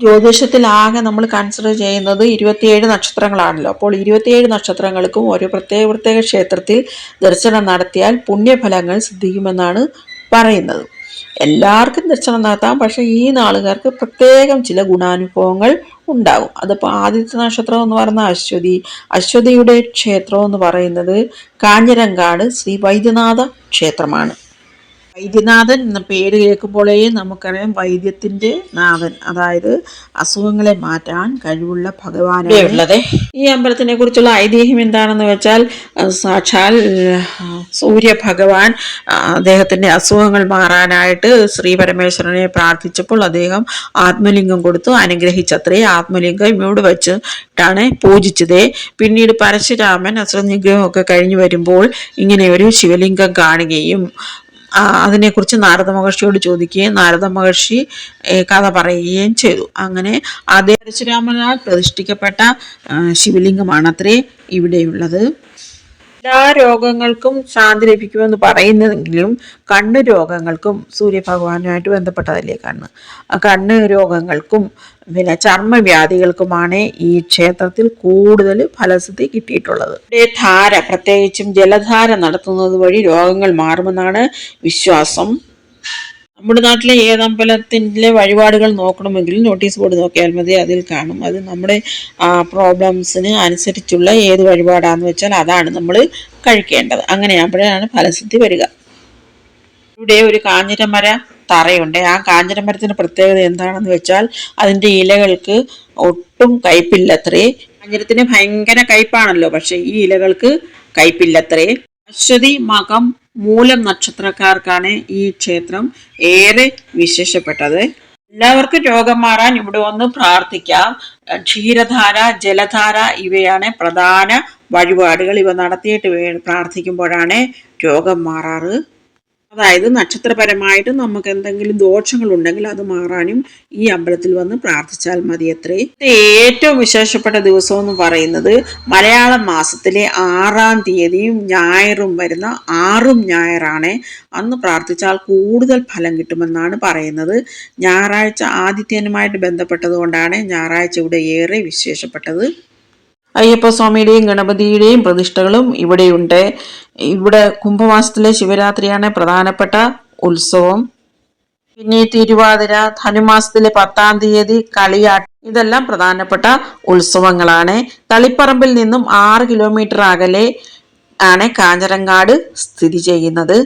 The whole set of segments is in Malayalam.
ജ്യോതിഷത്തിൽ ആകെ നമ്മൾ കൺസിഡർ ചെയ്യുന്നത് ഇരുപത്തിയേഴ് നക്ഷത്രങ്ങളാണല്ലോ. അപ്പോൾ ഇരുപത്തിയേഴ് നക്ഷത്രങ്ങൾക്കും ഓരോ പ്രത്യേക പ്രത്യേക ക്ഷേത്രത്തിൽ ദർശനം നടത്തിയാൽ പുണ്യഫലങ്ങൾ സിദ്ധിക്കുമെന്നാണ് പറയുന്നത്. എല്ലാവർക്കും ദർശനം നടത്താം. പക്ഷേ ഈ നാളുകാർക്ക് പ്രത്യേകം ചില ഗുണാനുഭവങ്ങൾ ഉണ്ടാകും. അതിപ്പോൾ ആദിത്യ നക്ഷത്രം എന്ന് പറയുന്ന അശ്വതി അശ്വതിയുടെ ക്ഷേത്രം എന്ന് പറയുന്നത് കാഞ്ഞിരങ്കാട് ശ്രീ വൈദ്യനാഥ ക്ഷേത്രമാണ്. വൈദ്യനാഥൻ എന്ന പേര് കേൾക്കുമ്പോഴേ നമുക്കറിയാം വൈദ്യത്തിന്റെ നാഥൻ. അതായത് അസുഖങ്ങളെ മാറ്റാൻ കഴിവുള്ള ഭഗവാനാണ്. ഉള്ളത് ഈ അമ്പലത്തിനെ കുറിച്ചുള്ള ഐതിഹ്യം എന്താണെന്ന് വെച്ചാൽ സാക്ഷാൽ സൂര്യ ഭഗവാൻ അദ്ദേഹത്തിന്റെ അസുഖങ്ങൾ മാറാനായിട്ട് ശ്രീ പരമേശ്വരനെ പ്രാർത്ഥിച്ചപ്പോൾ അദ്ദേഹം ആത്മലിംഗം കൊടുത്തു. അനുഗ്രഹിച്ചത്രേ ആത്മലിംഗം ഇവിടെ വെച്ചിട്ടാണ് പൂജിച്ചത്. പിന്നീട് പരശുരാമൻ അസുരനിഗ്രഹമൊക്കെ കഴിഞ്ഞു വരുമ്പോൾ ഇങ്ങനെ ഒരു ശിവലിംഗം കാണുകയും അതിനെക്കുറിച്ച് നാരദ മഹർഷിയോട് ചോദിക്കുകയും നാരദ മഹർഷി കഥ പറയുകയും ചെയ്തു. അങ്ങനെ അതേ പരശുരാമനാൽ പ്രതിഷ്ഠിക്കപ്പെട്ട ശിവലിംഗമാണ് അത്രേ ഇവിടെയുള്ളത്. എല്ലാ രോഗങ്ങൾക്കും ശാന്തി ലഭിക്കുമെന്ന് പറയുന്നതെങ്കിലും കണ്ണ് രോഗങ്ങൾക്കും സൂര്യഭഗവാനുമായിട്ട് ബന്ധപ്പെട്ടതല്ലേ കണ്ണ്? കണ്ണ് രോഗങ്ങൾക്കും പിന്നെ ചർമ്മവ്യാധികൾക്കുമാണ് ഈ ക്ഷേത്രത്തിൽ കൂടുതൽ ഫലസിദ്ധി കിട്ടിയിട്ടുള്ളത്. ഇവിടെ ധാര പ്രത്യേകിച്ചും ജലധാര നടത്തുന്നത് വഴി രോഗങ്ങൾ മാറുമെന്നാണ് വിശ്വാസം. നമ്മുടെ നാട്ടിലെ ഏതമ്പലത്തിന്റെ വഴിപാടുകൾ നോക്കണമെങ്കിൽ നോട്ടീസ് ബോർഡ് നോക്കിയാൽ മതി അതിൽ കാണും. അത് നമ്മുടെ പ്രോബ്ലംസിന് അനുസരിച്ചുള്ള ഏത് വഴിപാടാണെന്ന് വെച്ചാൽ അതാണ് നമ്മൾ കഴിക്കേണ്ടത്. അങ്ങനെയാകുമ്പോഴാണ് ഫലസിദ്ധി വരിക. ഇവിടെ ഒരു കാഞ്ഞിരമര തറയുണ്ട്. ആ കാഞ്ഞിരമരത്തിന്റെ പ്രത്യേകത എന്താണെന്ന് വെച്ചാൽ അതിന്റെ ഇലകൾക്ക് ഒട്ടും കയ്പില്ലത്രേ. കാഞ്ഞിരത്തിന് ഭയങ്കര കയ്പാണല്ലോ പക്ഷേ ഈ ഇലകൾക്ക് കയ്പില്ലത്രേ. അശ്വതി മകം മൂലം നക്ഷത്രക്കാർക്കാണ് ഈ ക്ഷേത്രം ഏറെ വിശേഷപ്പെട്ടത്. എല്ലാവർക്കും രോഗം മാറാൻ ഇവിടെ വന്ന് പ്രാർത്ഥിക്കാം. ക്ഷീരധാര ജലധാര ഇവയാണ് പ്രധാന വഴിപാടുകൾ. ഇവ നടത്തിയിട്ട് പ്രാർത്ഥിക്കുമ്പോഴാണ് രോഗം മാറാറ്. അതായത് നക്ഷത്രപരമായിട്ട് നമുക്ക് എന്തെങ്കിലും ദോഷങ്ങൾ ദോഷങ്ങളുണ്ടെങ്കിൽ അത് മാറാനും ഈ അമ്പലത്തിൽ വന്ന് പ്രാർത്ഥിച്ചാൽ മതി അത്രേ. ഏറ്റവും വിശേഷപ്പെട്ട ദിവസം എന്ന് പറയുന്നത് മലയാള മാസത്തിലെ ആറാം തീയതിയും ഞായറും വരുന്ന ആറും ഞായറാണ്. അന്ന് പ്രാർത്ഥിച്ചാൽ കൂടുതൽ ഫലം കിട്ടുമെന്നാണ് പറയുന്നത്. ഞായറാഴ്ച ആദിത്യനുമായിട്ട് ബന്ധപ്പെട്ടത് കൊണ്ടാണ് ഞായറാഴ്ച ഇവിടെ ഏറെ വിശേഷപ്പെട്ടത്. അയ്യപ്പസ്വാമിയുടെയും ഗണപതിയുടെയും പ്രതിഷ്ഠകളും ഇവിടെയുണ്ട്. ഇവിടെ കുംഭമാസത്തിലെ ശിവരാത്രിയാണ് പ്രധാനപ്പെട്ട ഉത്സവം. പിന്നെ തിരുവാതിര ധനുമാസത്തിലെ പത്താം തീയതി കളിയാട്ട് ഇതെല്ലാം പ്രധാനപ്പെട്ട ഉത്സവങ്ങളാണ്. തളിപ്പറമ്പിൽ നിന്നും ആറ് കിലോമീറ്റർ അകലെ ആണ് കാഞ്ഞരങ്ങാട് സ്ഥിതി ചെയ്യുന്നത്.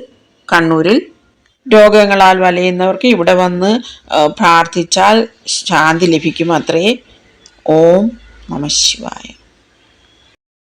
കണ്ണൂരിൽ രോഗങ്ങളാൽ വലയുന്നവർക്ക് ഇവിടെ വന്ന് പ്രാർത്ഥിച്ചാൽ ശാന്തി ലഭിക്കും അത്രേ. ഓം നമ ശിവായ.